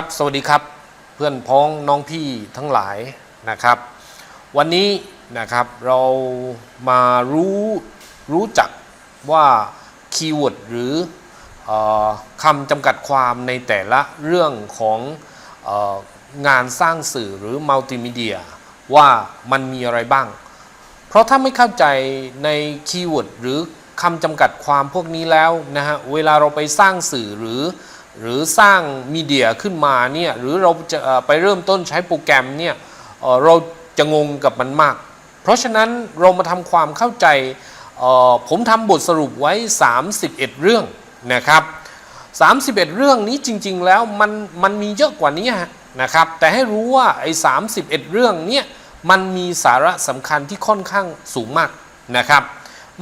ครับสวัสดีครับเพื่อนพ้องน้องพี่ทั้งหลายนะครับ วันนี้นะครับเรามารู้รู้จักว่าคีย์เวิร์ดหรืออคำจำกัดความในแต่ละเรื่องของอองานสร้างสื่อหรือมัลติมีเดียว่ามันมีอะไรบ้าง เพราะถ้าไม่เข้าใจในคีย์เวิร์ดหรือคำจำกัดความพวกนี้แล้วนะฮะเวลาเราไปสร้างสื่อหรือ หรือสร้างมีเดียขึ้นมาเนี่ยหรือเราจะไปเริ่มต้นใช้โปรแกรมเนี่ยเราจะงงกับมันมาก เพราะฉะนั้นเรามาทำความเข้าใจ ผมทำบทสรุปไว้ 31 เรื่องนะครับ 31 เรื่องนี้จริง ๆ แล้วมันมันมีเยอะกว่านี้นะครับ แต่ให้รู้ว่าไอ้31 เรื่องเนี่ยมันมีสาระสำคัญที่ค่อนข้างสูงมากนะครับ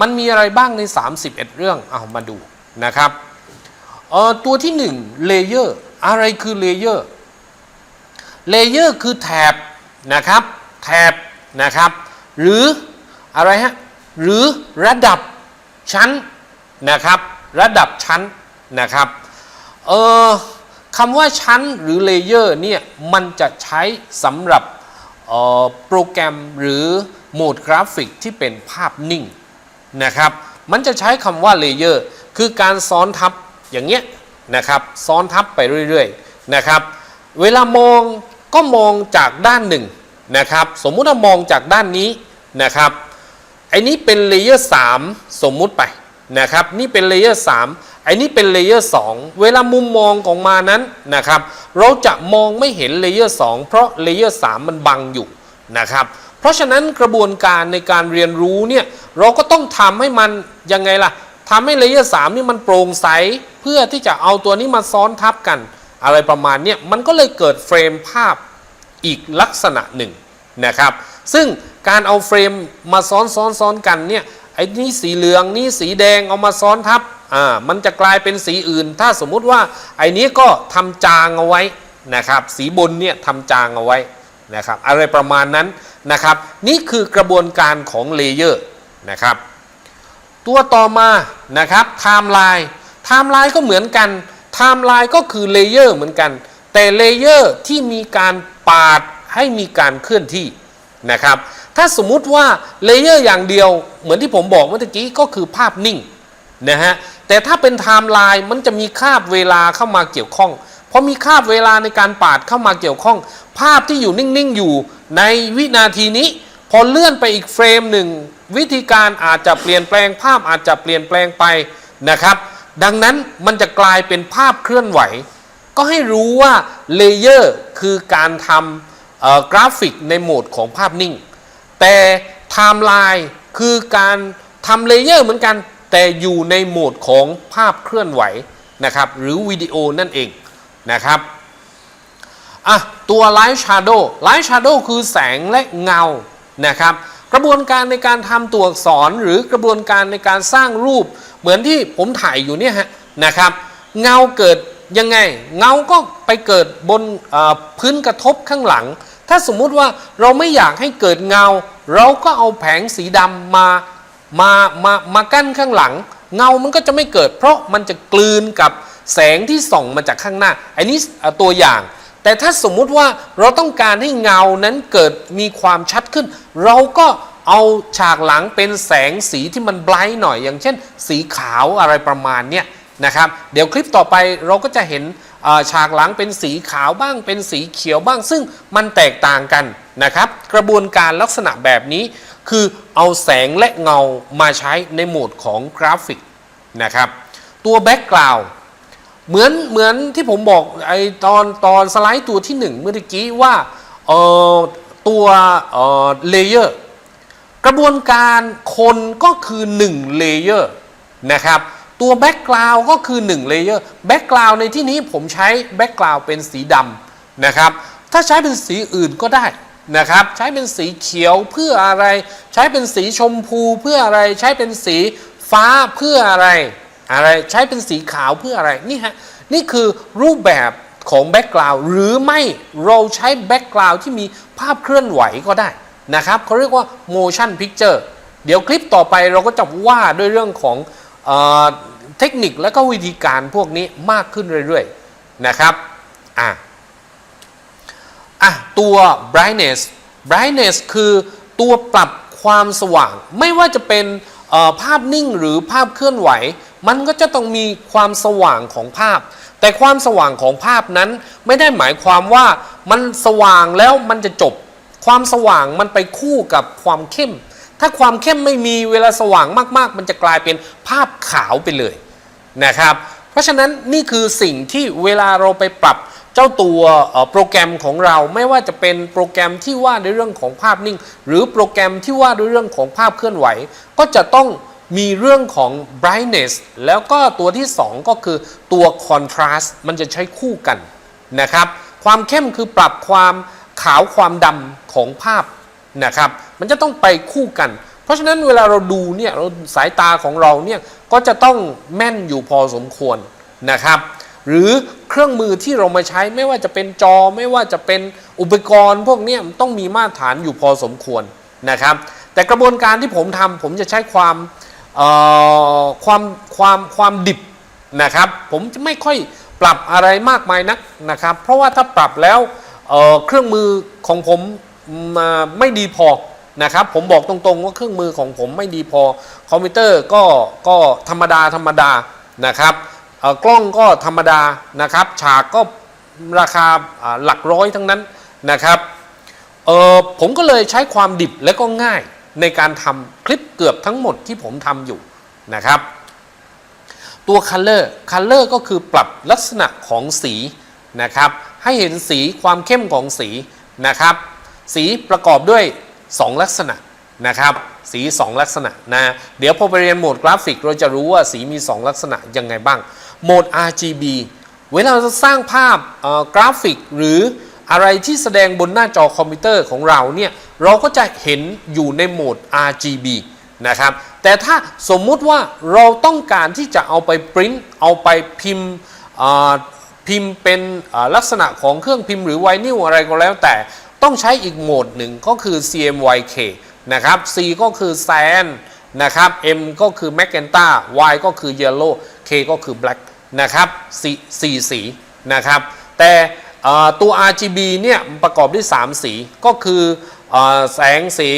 มันมีอะไรบ้างใน 31 เรื่องเอามาดูนะครับ ตัวที่หนึ่งเลเยอร์อะไรคือเลเยอร์เลเยอร์คือแถบนะครับแถบนะครับ หรืออะไรฮะหรือระดับชั้นนะครับระดับชั้นนะครับเออคำว่าชั้นหรือเลเยอร์เนี่ยมันจะใช้สำหรับออโปรแกรมหรือโหมดกราฟิกที่เป็นภาพนิ่งนะครับ มันจะใช้คำว่าเลเยอร์คือการซ้อนทับ อย่างเงี้ยนะครับซ้อนทับไปเรื่อยๆนะครับ เวลามองก็มองจากด้านหนึ่งนะครับ สมมุติว่ามองจากด้านนี้นะครับไอ้นี้เป็นเลเยอร์3สมมุติไปนะครับ นี่เป็นเลเยอร์3ไอ้นี้เป็นเลเยอร์2เวลามุมมองของมานั้นนะครับ เราจะมองไม่เห็นเลเยอร์2เพราะเลเยอร์3มันบังอยู่นะครับ เพราะฉะนั้นกระบวนการในการเรียนรู้เนี่ยเราก็ต้องทำให้มันยังไงล่ะ ทำให้เลเยอร์3นี่มันโปร่งใส เพื่อที่จะเอาตัวนี้มาซ้อนทับกัน อะไรประมาณเนี้ยมันก็เลยเกิดเฟรมภาพอีกลักษณะหนึ่งนะครับ ซึ่งการเอาเฟรมมาซ้อนซ้อนซ้อนกันเนี่ยไอ้นี่สีเหลืองนี่สีแดงเอามาซ้อนทับอ่ามันจะกลายเป็นสีอื่น ถ้าสมมุติว่าไอ้นี้ก็ทำจางเอาไว้นะครับ สีบนเนี่ยทำจางเอาไว้นะครับ อะไรประมาณนั้นนะครับ นี่คือกระบวนการของเลเยอร์นะครับ ตัวต่อมานะครับไทม์ไลน์ไทม์ไลน์ก็เหมือนกันไทม์ไลน์ก็คือเลเยอร์เหมือนกัน แต่เลเยอร์ที่มีการปาดให้มีการเคลื่อนที่นะครับ ถ้าสมมุติว่าเลเยอร์อย่างเดียวเหมือนที่ผมบอกเมื่อกี้ก็คือภาพนิ่งนะฮะแต่ถ้าเป็นไทม์ไลน์มันจะมีคาบเวลาเข้ามาเกี่ยวข้องพอมีคาบเวลาในการปาดเข้ามาเกี่ยวข้อง ภาพที่อยู่นิ่งๆอยู่ในวินาทีนี้ อเลื่อนไปอีกเฟรมหนึ่งวิธีการอาจจะเปลี่ยนแปลงภาพอาจจะเปลี่ยนแปลงไปนะครับ ดังนั้นมันจะกลายเป็นภาพเคลื่อนไหว ก็ให้รู้ว่าเลเยอร์คือการทำกราฟิกในโหมดของภาพนิ่ง แต่ไทม์ไลน์คือการทำเลเยอร์เหมือนกัน แต่อยู่ในโหมดของภาพเคลื่อนไหวนะครับหรือวิดีโอนั่นเองนะครับอะตัว Light Shadow Light Shadow คือแสงและเงา นะครับ กระบวนการในการทำตัวอักษรหรือกระบวนการในการสร้างรูป เหมือนที่ผมถ่ายอยู่เนี่ยฮะนะครับ เงาเกิดยังไง เงาก็ไปเกิดบนพื้นกระทบข้างหลัง ถ้าสมมุติว่าเราไม่อยากให้เกิดเงา เราก็เอาแผงสีดำมามามามากั้นข้างหลัง เงามันก็จะไม่เกิด เพราะมันจะกลืนกับแสงที่ส่องมาจากข้างหน้า อันนี้ตัวอย่าง แต่ถ้าสมมุติว่าเราต้องการให้เงานั้นเกิดมีความชัดขึ้น เราก็เอาฉากหลังเป็นแสงสีที่มันไบรท์หน่อย อย่างเช่น สีขาวอะไรประมาณเนี้ยนะครับเดี๋ยวคลิปต่อไปเราก็จะเห็นฉากหลังเป็นสีขาวบ้าง เป็นสีเขียวบ้าง ซึ่งมันแตกต่างกันนะครับ กระบวนการลักษณะแบบนี้ คือเอาแสงและเงามาใช้ในโหมดของกราฟิกนะครับ ตัวแบ็กกราวด์ เหมือนเหมือนที่ผมบอกไอตอนตอนสไลด์ตัวที่หนึ่งเมื่อกี้ว่าเอ่อตัวเอ่อเลเยอร์กระบวนการคนก็คือ1เลเยอร์นะครับตัวแบ็กกราวก็คือ1เลเยอร์แบ็กกราวในที่นี้ผมใช้แบ็กกราวเป็นสีดำนะครับถ้าใช้เป็นสีอื่นก็ได้นะครับใช้เป็นสีเขียวเพื่ออะไร ใช้เป็นสีชมพูเพื่ออะไรใช้เป็นสีฟ้าเพื่ออะไร อะไรใช้เป็นสีขาวเพื่ออะไรนี่ฮะนี่คือรูปแบบของแบ็กกราวด์หรือไม่เราใช้แบ็กกราวด์ที่มีภาพเคลื่อนไหวก็ได้นะครับเขาเรียกว่า motion picture เดี๋ยวคลิปต่อไปเราก็จะว่าด้วยเรื่องของเออเทคนิคและก็วิธีการพวกนี้มากขึ้นเรื่อยๆนะครับอะอะตัว brightness brightness คือตัวปรับความสว่างไม่ว่าจะเป็น ภาพนิ่งหรือภาพเคลื่อนไหว มันก็จะต้องมีความสว่างของภาพ แต่ความสว่างของภาพนั้นไม่ได้หมายความว่ามันสว่างแล้วมันจะจบ ความสว่างมันไปคู่กับความเข้ม ถ้าความเข้มไม่มีเวลาสว่างมากๆ มันจะกลายเป็นภาพขาวไปเลยนะครับ เพราะฉะนั้นนี่คือสิ่งที่เวลาเราไปปรับ เจ้าตัวโปรแกรมของเราไม่ว่าจะเป็นโปรแกรมที่ว่าในเรื่องของภาพนิ่ง หรือโปรแกรมที่ว่าในเรื่องของภาพเคลื่อนไหว ก็จะต้องมีเรื่องของ brightness แล้วก็ตัวที่ 2 ก็คือตัว contrast มันจะใช้คู่กันนะครับ ความเข้มคือปรับความขาวความดำของภาพนะครับ มันจะต้องไปคู่กัน เพราะฉะนั้นเวลาเราดูเนี่ยเราสายตาของเราเนี่ยก็จะต้องแม่นอยู่พอสมควรนะครับ หรือเครื่องมือที่เรามาใช้ไม่ว่าจะเป็นจอไม่ว่าจะเป็นอุปกรณ์ พวกนี้ต้องมีมาตรฐานอยู่พอสมควรนะครับ แต่กระบวนการที่ผมทำผมจะใช้ความความความความดิบนะครับ ผมจะไม่ค่อยปรับอะไรมากมายนักนะครับ เพราะว่าถ้าปรับแล้วเเครื่องมือของผมมาไม่ดีพอนะครับ ผมบอกตรงๆว่าเครื่องมือของผมไม่ดีพอคอมพิวเตอร์ก็ก็ธรรมดาธรรมดานะครับ กล้องก็ธรรมดานะครับฉากก็ราคาหลักร้อยทั้งนั้นนะครับผมก็เลยใช้ความดิบและก็ง่ายในการทำคลิปเกือบทั้งหมดที่ผมทำอยู่นะครับ ตัว Color Color ก็คือปรับลักษณะของสีนะครับ ให้เห็นสีความเข้มของสีนะครับ สีประกอบด้วย 2 ลักษณะนะครับ สี 2 ลักษณะนะ เดี๋ยวพอไปเรียนโหมดกราฟิกเราจะรู้ว่าสีมี 2 ลักษณะยังไงบ้าง โหมด RGB เวลาเราจะสร้างภาพกราฟิกหรืออะไรที่แสดงบนหน้าจอคอมพิวเตอร์ของเราเนี่ย เราก็จะเห็นอยู่ในโหมด RGB นะครับ แต่ถ้าสมมุติว่าเราต้องการที่จะเอาไปปริ้นเอาไปพิมพ์พิมพ์เป็นลักษณะของเครื่องพิมพ์หรือไวนิลอะไรก็แล้วแต่ต้องใช้อีกโหมดหนึ่งก็คือ CMYK นะครับ C ก็คือ Cyan นะครับ M ก็คือ Magenta Y ก็คือ Yellow K ก็คือ Black นะครับสี่สี่สีนะครับ แต่ตัว RGB เนี่ยประกอบด้วย 3 สีก็คืออแสงสี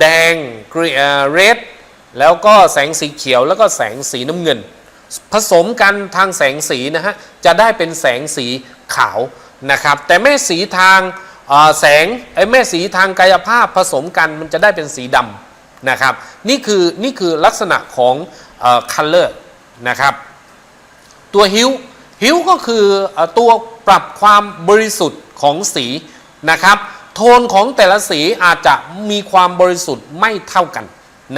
แดงเอ่อ red แล้วก็แสงสีเขียวแล้วก็แสงสีน้ำเงิน ผสมกันทางแสงสีนะฮะ จะได้เป็นแสงสีขาวนะครับ แต่แม่สีทางแสงไอ้แม่สีทางกายภาพผสมกันมันจะได้เป็นสีดำนะครับ นี่คือนี่คือลักษณะของเอ่อ color นะครับ ตัวฮิวฮิวก็คือตัวปรับความบริสุทธิ์ของสีนะครับ โทนของแต่ละสีอาจจะมีความบริสุทธิ์ไม่เท่ากัน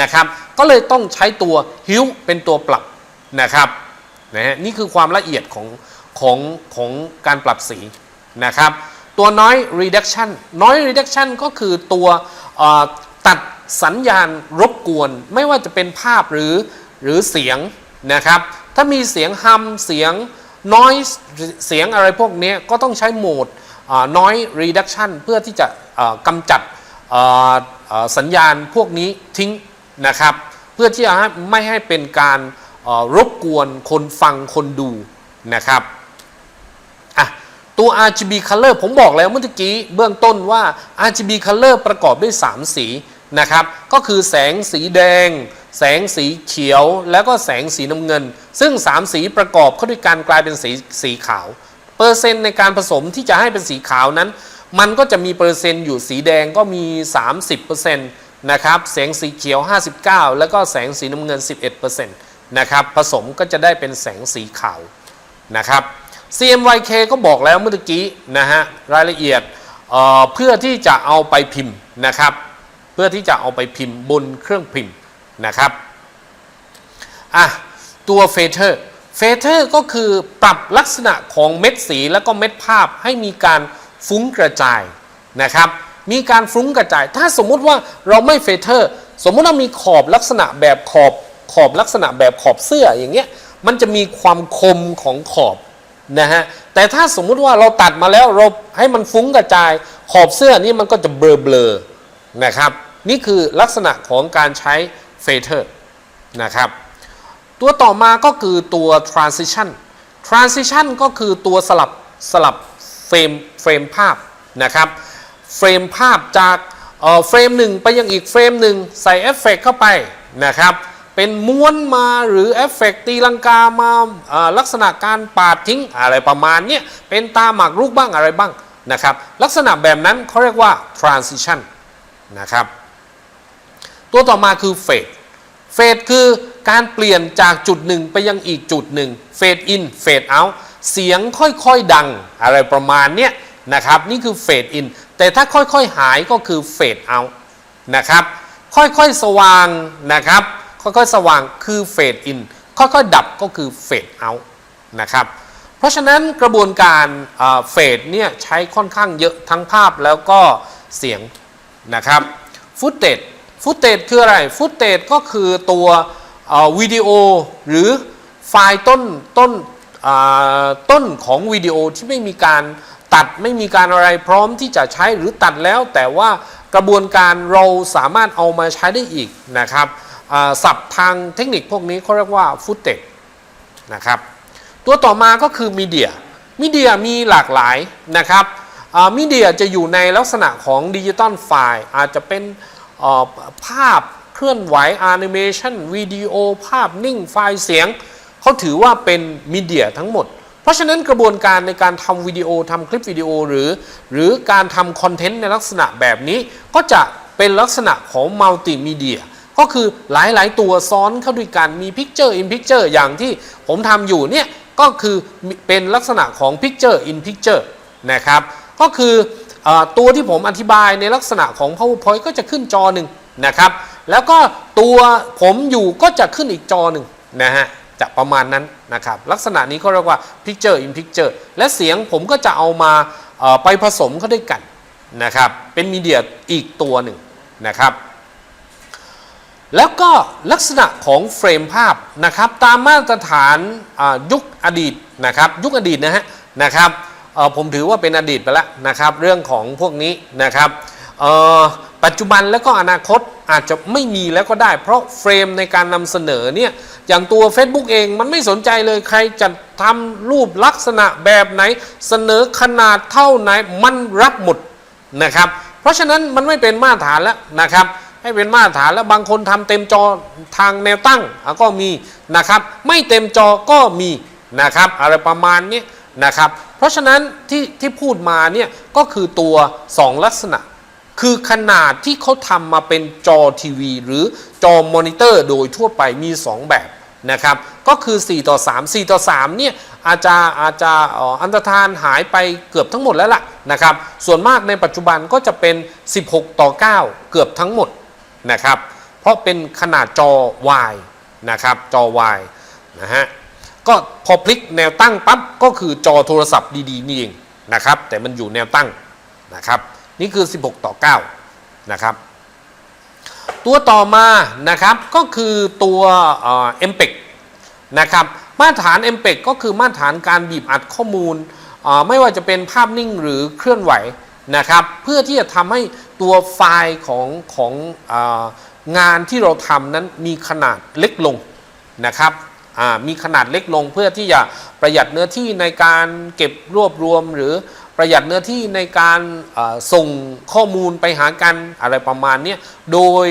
นะครับ ก็เลยต้องใช้ตัวฮิวเป็นตัวปรับนะครับนะฮะนี่คือความละเอียดของของของการปรับสีนะครับ ตัว noise reduction noise reduction ก็คือตัวตัดสัญญาณรบกวน ไม่ว่าจะเป็นภาพหรือหรือเสียง นะครับ ถ้ามีเสียงฮัมเสียง noise เสียงอะไรพวกนี้ก็ต้องใช้โหมดอ่า noise reduction เพื่อที่จะกำจัดสัญญาณพวกนี้ทิ้งนะครับ เพื่อที่จะไม่ให้เป็นการรบกวนคนฟังคนดูนะครับอะตัว RGB color ผมบอกแล้วเมื่อกี้เบื้องต้นว่า RGB color ประกอบด้วย 3 สีนะครับ ก็คือแสงสีแดง แสงสีเขียวแล้วก็แสงสีน้ำเงิน ซึ่ง 3 สีประกอบเข้าด้วยกันกลายเป็นสีสีขาว เปอร์เซ็นต์ในการผสมที่จะให้เป็นสีขาวนั้น มันก็จะมีเปอร์เซ็นต์อยู่สีแดงก็มี 30%นะครับแสงสีเขียว 59 แล้วก็แสงสีน้ำเงิน 11%นะครับผสมก็จะได้เป็นแสงสีขาวนะครับ CMYK ก็บอกแล้วเมื่อกี้นะฮะรายละเอียดเเพื่อที่จะเอาไปพิมพ์นะครับ เพื่อที่จะเอาไปพิมพ์บนเครื่องพิมพ์ นะครับอะตัวเฟเธอร์เฟเธอร์ก็คือปรับลักษณะของเม็ดสีแล้วก็เม็ดภาพให้มีการฟุ้งกระจายนะครับ มีการฟุ้งกระจาย ถ้าสมมุติว่าเราไม่เฟเธอร์สมมุติว่ามีขอบลักษณะแบบขอบขอบลักษณะแบบขอบเสื้ออย่างเงี้ยมันจะมีความคมของขอบนะฮะแต่ถ้าสมมุติว่าเราตัดมาแล้วเราให้มันฟุ้งกระจาย ขอบเสื้อนี่มันก็จะเบลอเบลอๆนะครับ นี่คือลักษณะของการใช้ เฟเธอร์นะครับ ตัวต่อมาก็คือตัว transition transition ก็คือตัวสลับสลับเฟรมเฟรมภาพนะครับ เฟรมภาพจากเฟรมหนึ่งไปยังอีกเฟรมหนึ่งใส่เอฟเฟกต์เข้าไปนะครับ เป็นม้วนมาหรือเอฟเฟกต์ตีลังกามาลักษณะการปาดทิ้งอะไรประมาณเนี้ยเป็นตาหมากรุกบ้างอะไรบ้างนะครับ ลักษณะแบบนั้นเขาเรียกว่า transition นะครับ ตัวต่อมาคือเฟดเฟดคือการเปลี่ยนจากจุดหนึ่งไปยังอีกจุดหนึ่งเฟดอินเฟดเอาเสียงค่อยๆดังอะไรประมาณเนี้ยนะครับนี่คือเฟดอินแต่ถ้าค่อยๆหายก็คือเฟดเอานะครับค่อยๆสว่างนะครับค่อยๆสว่างคือเฟดอินค่อยๆดับก็คือเฟดเอานะครับเพราะฉะนั้นกระบวนการเฟดเนี่ยใช้ค่อนข้างเยอะทั้งภาพแล้วก็เสียงนะครับฟุตเตจ ฟุตเตจคืออะไร ฟุตเตจก็คือตัววิดีโอหรือไฟล์ต้นต้นต้นของวิดีโอที่ไม่มีการตัดไม่มีการอะไรพร้อมที่จะใช้หรือตัดแล้ว แต่ว่ากระบวนการเราสามารถเอามาใช้ได้อีกนะครับศัพท์ทางเทคนิคพวกนี้เขาเรียกว่าฟุตเตจนะครับตัวต่อมาก็คือมีเดียมีเดียมีหลากหลายนะครับมีเดียจะอยู่ในลักษณะของดิจิตอลไฟล์อาจจะเป็น ภาพเคลื่อนไหวแอนิเมชันวิดีโอภาพนิ่งไฟล์เสียง เขาถือว่าเป็นมีเดียทั้งหมด เพราะฉะนั้นกระบวนการในการทำวิดีโอทำคลิปวิดีโอหรือ หรือการทำคอนเทนต์ในลักษณะแบบนี้ ก็จะเป็นลักษณะของมัลติมีเดียก็คือหลาย ๆ ตัวซ้อนเข้าด้วยกันมี Picture in Picture อย่างที่ผมทำอยู่เนี่ยก็คือเป็นลักษณะของ Picture in Picture นะครับ ก็คือเออ ตัวที่ผมอธิบายในลักษณะของ PowerPoint ก็จะขึ้นจอหนึ่งนะครับ แล้วก็ตัวผมอยู่ก็จะขึ้นอีกจอหนึ่งนะฮะจะประมาณนั้นนะครับ ลักษณะนี้ก็เรียกว่า Picture in Picture และเสียงผมก็จะเอามาไปผสมเข้าด้วยกันนะครับ เป็นมีเดียอีกตัวหนึ่งนะครับ แล้วก็ลักษณะของเฟรมภาพนะครับ ตามมาตรฐานยุคอดีตนะครับ ยุคอดีตนะฮะนะครับ ผมถือว่าเป็นอดีตไปแล้วนะครับ เรื่องของพวกนี้นะครับปัจจุบันแล้วก็อนาคตอาจจะไม่มีแล้วก็ได้ เพราะเฟรมในการนำเสนอเนี่ยอย่างตัว Facebook เองมันไม่สนใจเลยใครจะทำรูปลักษณะแบบไหน เสนอขนาดเท่าไหนมันรับหมดนะครับ เพราะฉะนั้นมันไม่เป็นมาตรฐานแล้วนะครับให้เป็นมาตรฐานแล้วบางคนทำเต็มจอทางแนวตั้งก็มีนะครับ ไม่เต็มจอก็มีนะครับ อะไรประมาณนี้ นะครับ เพราะฉะนั้นที่ที่พูดมาเนี่ยก็คือตัว 2 ลักษณะ คือขนาดที่เขาทำมาเป็นจอทีวี หรือจอมอนิเตอร์ โดยทั่วไปมี 2 แบบนะครับก็คือ 4 ต่อ 3 4 ต่อ 3 เนี่ยอาจจะอาจจะเอ่ออันตรธานหายไปเกือบทั้งหมดแล้วล่ะนะครับส่วนมากในปัจจุบันก็จะเป็น 16 ต่อ 9 เกือบทั้งหมดนะครับเพราะเป็นขนาดจอ Y นะครับจอ Y นะฮะ ก็พอพลิกแนวตั้งปั๊บก็คือจอโทรศัพท์ดีๆนี่เองนะครับ แต่มันอยู่แนวตั้งนะครับ นี่คือ 16 ต่อ 9 นะครับ ตัวต่อมานะครับก็คือตัวเอ็มเปกนะครับมาตรฐาน m p e g ก็คือมาตรฐานการบีบอัดข้อมูล ไม่ว่าจะเป็นภาพนิ่งหรือเคลื่อนไหวนะครับเพื่อที่จะทำให้ตัวไฟล์ของของอองานที่เราทำนั้นมีขนาดเล็กลงนะครับ มีขนาดเล็กลงเพื่อที่จะประหยัดเนื้อที่ในการเก็บรวบรวม หรือประหยัดเนื้อที่ในการส่งข้อมูลไปหากันอะไรประมาณนี้โดย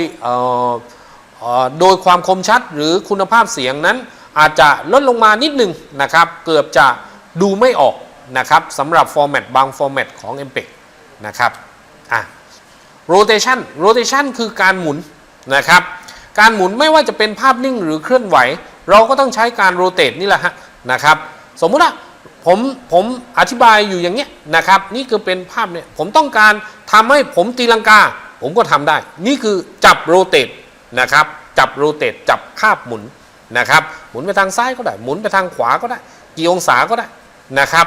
โดยความคมชัดหรือคุณภาพเสียงนั้น อาจจะลดลงมานิดหนึ่งนะครับ เกือบจะดูไม่ออกนะครับสำหรับฟอร์แมตบางฟอร์แมตของ m p e g นะครับอะ rotation rotation คือการหมุนนะครับ การหมุนไม่ว่าจะเป็นภาพนิ่งหรือเคลื่อนไหว เราก็ต้องใช้การ rotate นี่แหละฮะนะครับ สมมุติว่าผมผมอธิบายอยู่อย่างเงี้ยนะครับ นี่คือเป็นภาพเนี่ยผมต้องการทำให้ผมตีลังกา ผมก็ทำได้ นี่คือจับ rotate นะครับจับ rotate จับภาพหมุนนะครับหมุนไปทางซ้ายก็ได้ หมุนไปทางขวาก็ได้ กี่องศาก็ได้นะครับ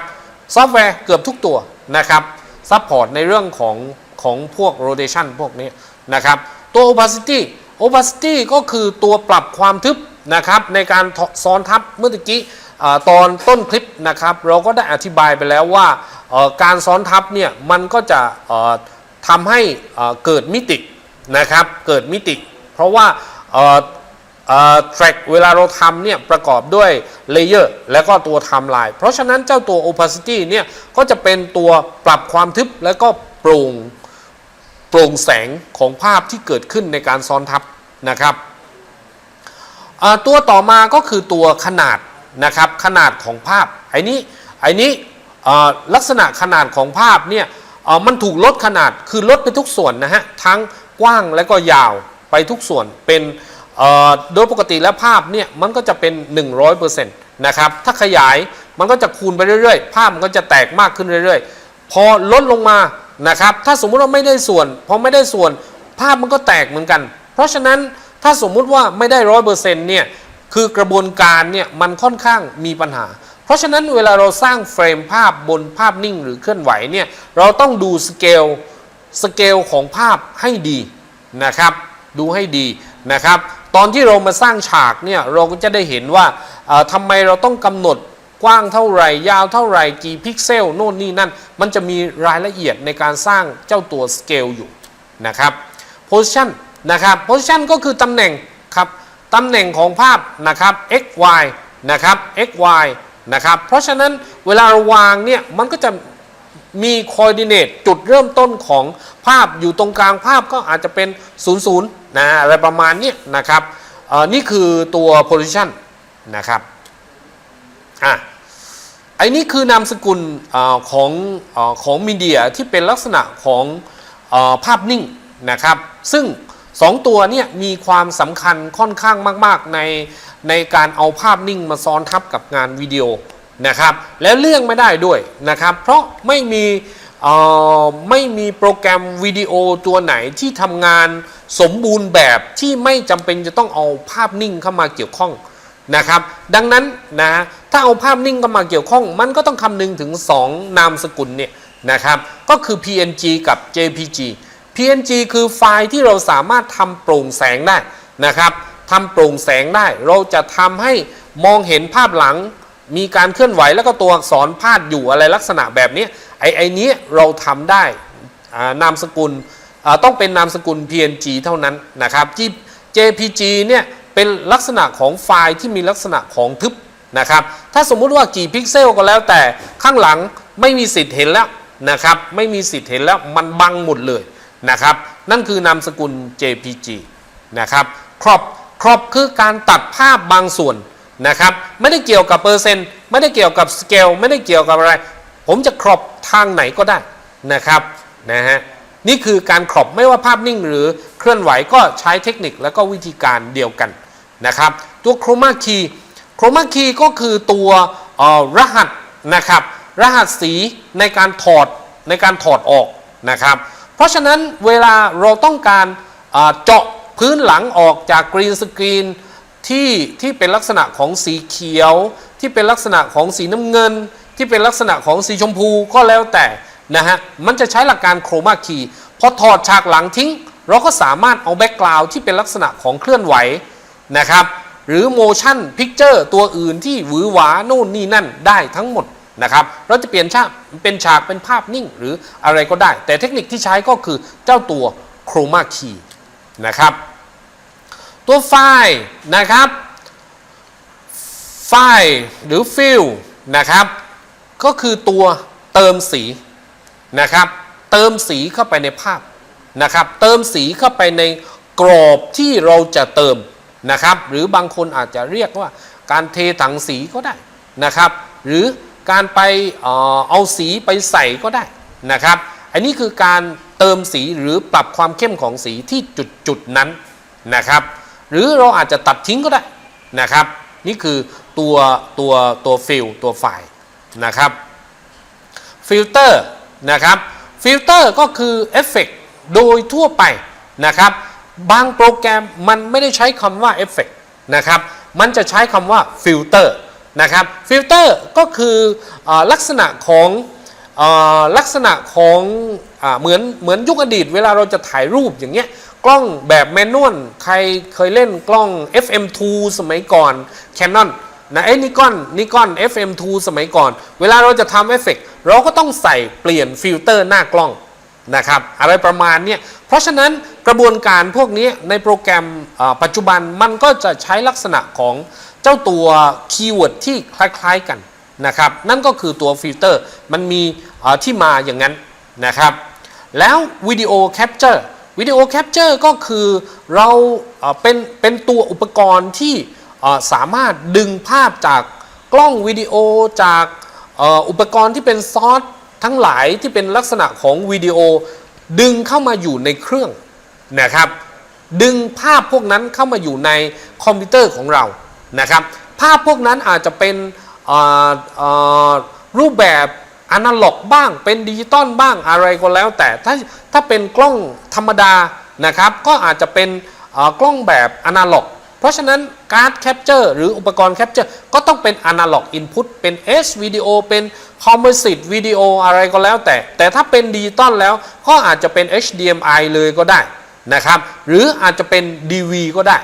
ซอฟต์แวร์เกือบทุกตัวนะครับซัพพอร์ตในเรื่องของของพวก rotation พวกนี้นะครับ ตัว opacity opacity ก็คือตัวปรับความทึบ นะครับในการซ้อนทับเมื่อกี้ตอนต้นคลิปนะครับ เราก็ได้อธิบายไปแล้วว่าการซ้อนทับเนี่ยมันก็จะทำให้เกิดมิตินะครับเกิดมิติ เพราะว่าเอ่อแทร็กเวลาเราทำเนี่ยประกอบด้วยเลเยอร์แล้วก็ตัวไทม์ไลน์เพราะฉะนั้นเจ้าตัว opacity เนี่ยก็จะเป็นตัวปรับความทึบแล้วก็โปร่งโปร่งแสงของภาพที่เกิดขึ้นในการซ้อนทับนะครับ ตัวต่อมาก็คือตัวขนาดนะครับขนาดของภาพไอ้นี้ไอ้นี้ลักษณะขนาดของภาพเนี่ยมันถูกลดขนาดคือลดไปทุกส่วนนะฮะทั้งกว้างและก็ยาวไปทุกส่วนเป็นโดยปกติแล้วภาพเนี่ยมันก็จะเป็น 100%นะครับถ้าขยายมันก็จะคูณไปเรื่อยๆ ภาพมันก็จะแตกมากขึ้นเรื่อยๆ พอลดลงมานะครับถ้าสมมุติว่าไม่ได้ส่วนพอไม่ได้ส่วนภาพมันก็แตกเหมือนกัน เพราะฉะนั้น ถ้าสมมุติว่าไม่ได้ร้อยเปอร์เซ็นต์เนี่ยคือกระบวนการเนี่ยมันค่อนข้างมีปัญหา เพราะฉะนั้นเวลาเราสร้างเฟรมภาพบนภาพนิ่งหรือเคลื่อนไหวเนี่ยเราต้องดูสเกลสเกลของภาพให้ดีนะครับ ดูให้ดีนะครับ ตอนที่เรามาสร้างฉากเนี่ยเราก็จะได้เห็นว่าทำไมเราต้องกำหนดกว้างเท่าไหร่ ยาวเท่าไหร่กี่พิกเซลโน่นนี่นั่น มันจะมีรายละเอียดในการสร้างเจ้าตัวสเกลอยู่นะครับ position นะครับ position ก็คือตำแหน่งครับตำแหน่งของภาพนะครับ x y นะครับ x y นะครับเพราะฉะนั้นเวลาเราวางเนี่ยมันก็จะมีคอ r d ดิเนตจุดเริ่มต้นของภาพอยู่ตรงกลางภาพก็อาจจะเป็น 0 0นะอะไรประมาณนี้นะครับอ่อนี่คือตัว position นะครับอะไอ้นี่คือนามสกุลอของอของมีเดียที่เป็นลักษณะของอภาพนิ่งนะครับ ซึ่ง 2ตัวเนี่ยมีความสำคัญค่อนข้างมาก ๆ ในในการเอาภาพนิ่งมาซ้อนทับกับงานวิดีโอนะครับ แล้วเลี่ยงไม่ได้ด้วยนะครับ เพราะไม่มีเอ่อไม่มีโปรแกรมวิดีโอตัวไหนที่ทำงานสมบูรณ์แบบที่ไม่จำเป็นจะต้องเอาภาพนิ่งเข้ามาเกี่ยวข้องนะครับ ดังนั้นนะถ้าเอาภาพนิ่งเข้ามาเกี่ยวข้อง มันก็ต้องคำนึงถึง 2 นามสกุลเนี่ยนะครับ ก็คือ PNG กับ JPG PNG คือไฟล์ที่เราสามารถทำโปร่งแสงได้นะครับทำโปร่งแสงได้ เราจะทำให้มองเห็นภาพหลัง มีการเคลื่อนไหวแล้วก็ตัวอักษรพาดอยู่อะไรลักษณะแบบนี้ไอ้ไอ้นี้เราทำได้นามสกุลต้องเป็นนามสกุล PNG เท่านั้นนะครับ JPG เนี่ยเป็นลักษณะของไฟล์ที่มีลักษณะของทึบนะครับ ถ้าสมมุติว่ากี่พิกเซลก็แล้วแต่ข้างหลังไม่มีสิทธิ์เห็นแล้วนะครับ ไม่มีสิทธิ์เห็นแล้วมันบังหมดเลย นะครับ นั่นคือนามสกุล JPG นะครับครอบครอบคือการตัดภาพบางส่วนนะครับ ไม่ได้เกี่ยวกับเปอร์เซ็นต์ไม่ได้เกี่ยวกับสเกลไม่ได้เกี่ยวกับอะไร ผมจะครอบทางไหนก็ได้นะครับนะฮะนี่คือการครอบไม่ว่าภาพนิ่งหรือเคลื่อนไหวก็ใช้เทคนิคและก็วิธีการเดียวกันนะครับ ตัวโครมาคีโครมาคีก็คือตัวรหัสนะครับ รหัสสีในการถอดในการถอดออกนะครับ เพราะฉะนั้นเวลาเราต้องการเจาะพื้นหลังออกจากกรีนสกรีนที่ที่เป็นลักษณะของสีเขียว ที่เป็นลักษณะของสีน้ำเงิน ที่เป็นลักษณะของสีชมพูก็แล้วแต่นะฮะมันจะใช้หลักการโครมาคีพอถอดฉากหลังทิ้ง เราก็สามารถเอาแบ็กกราวด์ที่เป็นลักษณะของเคลื่อนไหวนะครับหรือ motion picture ตัวอื่นที่หวือหวาโน่นนี่นั่นได้ทั้งหมด นะครับ เราจะเปลี่ยนฉากเป็นฉากเป็นภาพนิ่งหรืออะไรก็ได้ แต่เทคนิคที่ใช้ก็คือเจ้าตัวโครมาคีนะครับ ตัวไฟล์นะครับไฟล์หรือฟิลนะครับ ก็คือตัวเติมสีนะครับ เติมสีเข้าไปในภาพนะครับ เติมสีเข้าไปในกรอบที่เราจะเติมนะครับ หรือบางคนอาจจะเรียกว่าการเทถังสีก็ได้นะครับ หรือ การไปเอาสีไปใส่ก็ได้นะครับ อันนี้คือการเติมสีหรือปรับความเข้มของสีที่จุดจุดๆนั้นนะครับ หรือเราอาจจะตัดทิ้งก็ได้นะครับ นี่คือตัวตัวตัวฟิลตัวไฟล์นะครับฟิลเตอร์นะครับฟิลเตอร์ก็คือเอฟเฟกโดยทั่วไปนะครับ บางโปรแกรมมันไม่ได้ใช้คำว่าเอฟเฟกนะครับ มันจะใช้คำว่าฟิลเตอร์ นะครับฟิลเตอร์ก็คืออลักษณะของอลักษณะของอเหมือนเหมือนยุคอดีต เวลาเราจะถ่ายรูปอย่างเงี้ยกล้องแบบแมนนวลใครเคยเล่นกล้อง FM2 สมัยก่อน Canon นะเอ้นิกอนนิกอน FM2 สมัยก่อน เวลาเราจะทำเอฟเฟกต์เราก็ต้องใส่เปลี่ยนฟิลเตอร์หน้ากล้อง นะครับอะไรประมาณเนี้ยเพราะฉะนั้นกระบวนการพวกนี้ในโปรแกรมปัจจุบันมันก็จะใช้ลักษณะของเจ้าตัวคีย์เวิร์ดที่คล้ายๆกันนะครับ นั่นก็คือตัวฟิลเตอร์มันมีที่มาอย่างนั้นนะครับ แล้ววิดีโอแคปเจอร์วิดีโอแคปเจอร์ก็คือเราเป็นเป็นตัวอุปกรณ์ที่สามารถดึงภาพจากกล้องวิดีโอจากอุปกรณ์ที่เป็นซอส ทั้งหลายที่เป็นลักษณะของวิดีโอดึงเข้ามาอยู่ในเครื่องนะครับ ดึงภาพพวกนั้นเข้ามาอยู่ในคอมพิวเตอร์ของเรานะครับ ภาพพวกนั้นอาจจะเป็นรูปแบบอนาล็อกบ้าง เป็นดิจิตอลบ้างอะไรก็แล้ว แต่ถ้าถ้าเป็นกล้องธรรมดานะครับ ก็อาจจะเป็นกล้องแบบอนาล็อก เพราะฉะนั้นการ์ดแคปเจอร์หรืออุปกรณ์แคปเจอร์ก็ต้องเป็นอนาล็อกอินพุตเป็น S วิดีโอเป็นคอม p o s i t e วิดีโออะไรก็แล้วแต่ แต่ถ้าเป็นดิจิตอลแล้วก็อาจจะเป็น HDMI เลยก็ได้นะครับ หรืออาจจะเป็น DV ก็ได้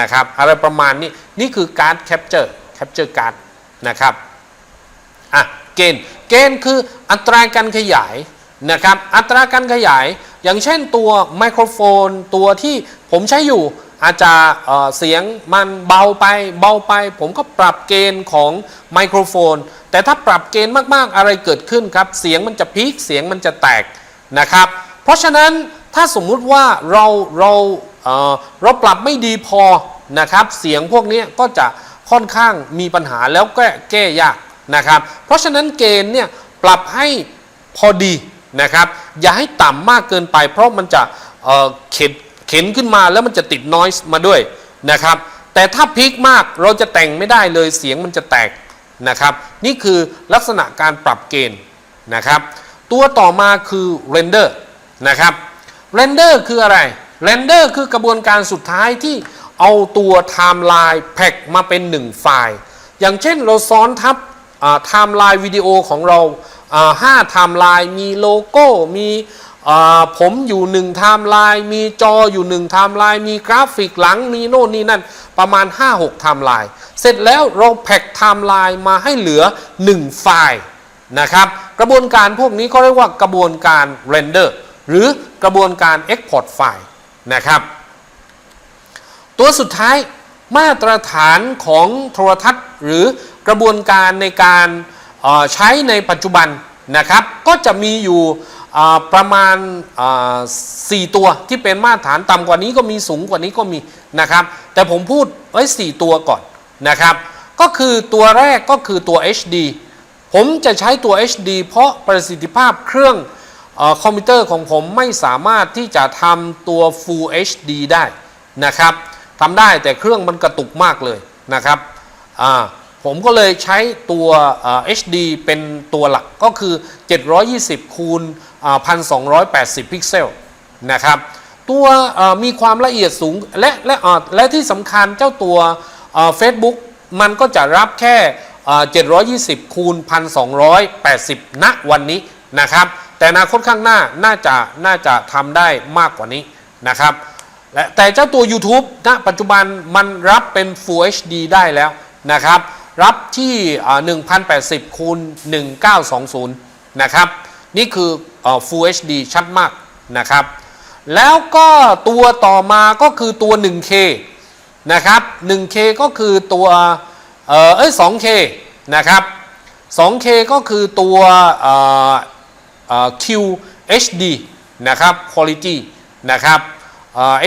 นะครับ อะไรประมาณนี้ นี่คือการ์ดแคปเจอร์แคปเจอร์การ์ดนะครับอะเกณฑ์เกณฑ์คืออัตราการขยายนะครับ อัตราการขยาย อย่างเช่นตัวไมโครโฟนตัวที่ผมใช้อยู่ อาจจะเอ่อเสียงมันเบาไปเบาไป ผมก็ปรับเกณฑ์ของไมโครโฟน แต่ถ้าปรับเกณฑ์มากๆอะไรเกิดขึ้นครับ เสียงมันจะพีคเสียงมันจะแตกนะครับ เพราะฉะนั้นถ้าสมมุติว่าเราเราเเราปรับไม่ดีพอนะครับ เสียงพวกนี้ก็จะค่อนข้างมีปัญหาแล้วแก้แก้ยากนะครับ เพราะฉะนั้นเกณฑ์เนี่ยปรับให้พอดีนะครับ อย่าให้ต่ำมากเกินไป เพราะมันจะเเข็น เข็นขึ้นมาแล้วมันจะติดนอยส์มาด้วยนะครับ แต่ถ้าพีคมากเราจะแต่งไม่ได้เลยเสียงมันจะแตกนะครับ นี่คือลักษณะการปรับเกณฑ์นะครับ ตัวต่อมาคือเรนเดอร์นะครับเรนเดอร์คืออะไรเรนเดอร์คือกระบวนการสุดท้ายที่เอาตัวไทม์ไลน์แพ็กมาเป็นหนึ่งไฟล์ อย่างเช่นเราซ้อนทับไทม์ไลน์วิดีโอของเราห้าไทม์ไลน์มีโลโก้มี ผมอยู่หนึ่งไทม์ไลน์มีจออยู่หนึ่งไทม์ไลน์มีกราฟิกหลังมีโน่นนี่นั่นประมาณ 5-6ไทม์ไลน์เสร็จแล้วเราแพ็กไทม์ไลน์มาให้เหลือ 1 ไฟล์นะครับ กระบวนการพวกนี้ก็เรียกว่ากระบวนการเรนเดอร์หรือกระบวนการ Export ไฟล์นะครับ ตัวสุดท้ายมาตรฐานของโทรทัศน์ หรือกระบวนการในการใช้ในปัจจุบัน นะครับ ก็จะมีอยู่ประมาณเอ่อ4ตัวที่เป็นมาตรฐานต่ำกว่านี้ก็มีสูงกว่านี้ก็มีนะครับ แต่ผมพูดไว้4ตัวก่อนนะครับ ก็คือตัวแรกก็คือตัว HD ผมจะใช้ตัว HD เพราะประสิทธิภาพเครื่องอคอมพิวเตอร์ของผมไม่สามารถที่จะทำตัว Full HD ได้นะครับทำได้แต่เครื่องมันกระตุกมากเลยนะครับอ่า ผมก็เลยใช้ตัว HD เป็นตัวหลักก็คือ 720 คูณอ่า1280 พิกเซลนะครับ ตัวมีความละเอียดสูง และและและที่สำคัญเจ้าตัวเฟซบุ๊กมันก็จะรับแค่เอ่อ720 คูณ 1280 ณวันนี้นะครับ แต่อนาคตข้างหน้าน่าจะน่าจะทำได้มากกว่านี้นะครับและแต่เจ้าตัว YouTube ณปัจจุบันมันรับเป็น Full HD ได้แล้วนะครับ รับที่ 1080คูณ1920 นะครับ นี่คืออ Full HD ชัดมากนะครับ แล้วก็ตัวต่อมาก็คือตัว 1K นะครับ 1K ก็คือตัวเอ้ย 2K นะครับ 2K ก็คือตัวเอ่อเอ่อ QHD นะครับ Quality นะครับ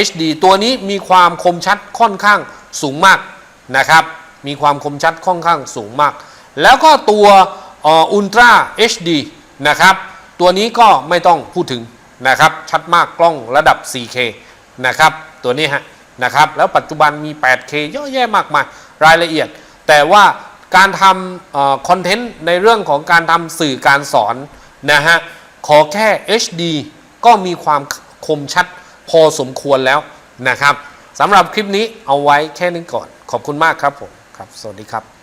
HD ตัวนี้มีความคมชัดค่อนข้างสูงมากนะครับ มีความคมชัดค่อนข้างสูงมาก แล้วก็ตัวอุลตร้า HD นะครับ ตัวนี้ก็ไม่ต้องพูดถึงนะครับ ชัดมากกล้องระดับ 4K นะครับ ตัวนี้ฮะนะครับ แล้วปัจจุบันมี 8K เยอะแยะมากมายรายละเอียด แต่ว่าการทำคอนเทนต์ในเรื่องของการทำสื่อการสอนนะฮะ ขอแค่ HD ก็มีความคมชัดพอสมควรแล้วนะครับสำหรับคลิปนี้เอาไว้แค่นี้ก่อน ขอบคุณมากครับผม ครับ สวัสดีครับ